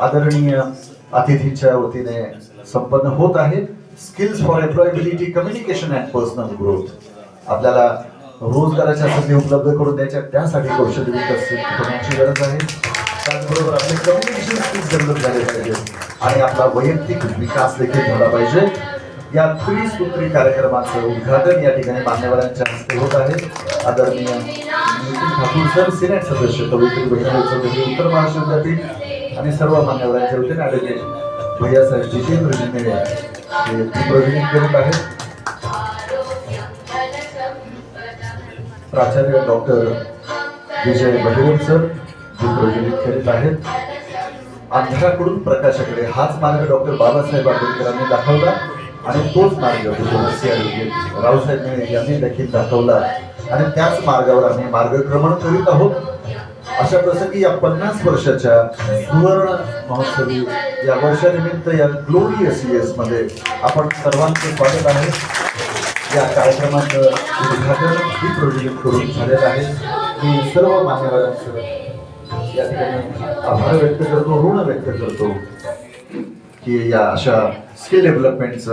आदरणीय अतिथीच्या वतीने संपन्न होत आहे skills for employability communication and personal growth आपल्याला रोजगाराच्या संधी उपलब्ध करून द्यायच्या त्यासाठी कौशल्य विकसित होण्याची गरज आहे. त्याचबरोबर आपले कम्युनिकेशन स्किल्स डेव्हलप झाले पाहिजे आणि आपला वैयक्तिक विकास देखील झाला पाहिजे. या त्रिसूत्री कार्यक्रमाचं उद्घाटन या ठिकाणी मान्यवरांच्या हस्ते होत आहे. आदरणीय नितीन ठाकूर सर सिनेट सदस्य कवयित्री बहिणी उत्तर महाराष्ट्र विद्यापीठ आणि सर्व मान्यवरांच्या वतीने ॲडव्होकेट भैयासाहेब जितेंद्र जिंगणे हे प्रविणीत करत आहेत. प्राचार्य डॉक्टर विजय बहिरम सर हे प्रज्वलित करीत आहेत. अंधाराकडून प्रकाशाकडे हाच मार्ग डॉक्टर बाबासाहेब आंबेडकरांनी दाखवला आणि तोच मार्ग रावसाहेब मेळे यांनी देखील दाखवला. आणि त्याच मार्गावर आम्ही मार्गक्रमण करीत आहोत. अशा प्रसंगी या पन्नास वर्षाच्या सुवर्ण महोत्सवी या वर्षानिमित्त या ग्लोरियस इयर्समध्ये आपण सर्वांचं स्वागत आहे. या कार्यक्रमाचं उद्घाटन ही प्रोजेक्ट करून झालेलं आहे. मी सर्व मान्यवरांचं या ठिकाणी आभार व्यक्त करतो ऋण व्यक्त करतो की या अशा स्किल डेव्हलपमेंटचं